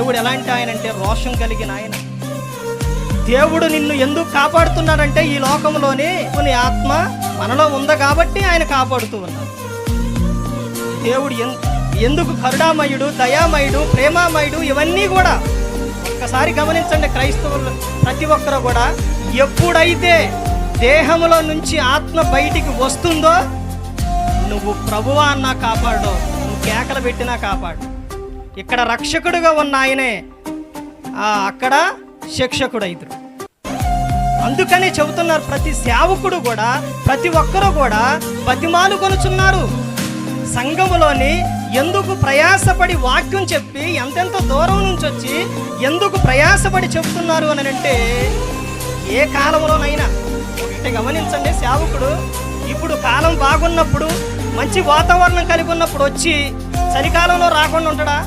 దేవుడు ఎలాంటి ఆయన అంటే రోషం కలిగిన ఆయన. దేవుడు నిన్ను ఎందుకు కాపాడుతున్నాడంటే ఈ లోకంలోనే కొన్ని ఆత్మ మనలో ఉంది కాబట్టి ఆయన కాపాడుతూ ఉన్నాడు. దేవుడు ఎందుకు కరుణామయుడు దయామయుడు ప్రేమామయుడు ఇవన్నీ కూడా ఒక్కసారి గమనించండి క్రైస్తవులు ప్రతి ఒక్కరు కూడా. ఎప్పుడైతే దేహంలో నుంచి ఆత్మ బయటికి వస్తుందో నువ్వు ప్రభువా అన్నా కాపాడు నువ్వు కేకలు పెట్టినా కాపాడు. ఇక్కడ రక్షకుడుగా ఉన్న ఆయనే. అక్కడ శిక్షకుడైతురు అందుకనే చెబుతున్నారు ప్రతి సేవకుడు కూడా ప్రతి ఒక్కరూ కూడా బతిమాలు కొనుచున్నారు. సంఘములోని ఎందుకు ప్రయాసపడి వాక్యం చెప్పి ఎంతెంత దూరం నుంచి వచ్చి ఎందుకు ప్రయాసపడి చెబుతున్నారు అని అంటే ఏ కాలంలోనైనా ఒకటి గమనించండి సేవకుడు ఇప్పుడు కాలం బాగున్నప్పుడు మంచి వాతావరణం కలిగి ఉన్నప్పుడు వచ్చి చలికాలంలో రాకుండా ఉంటాడా?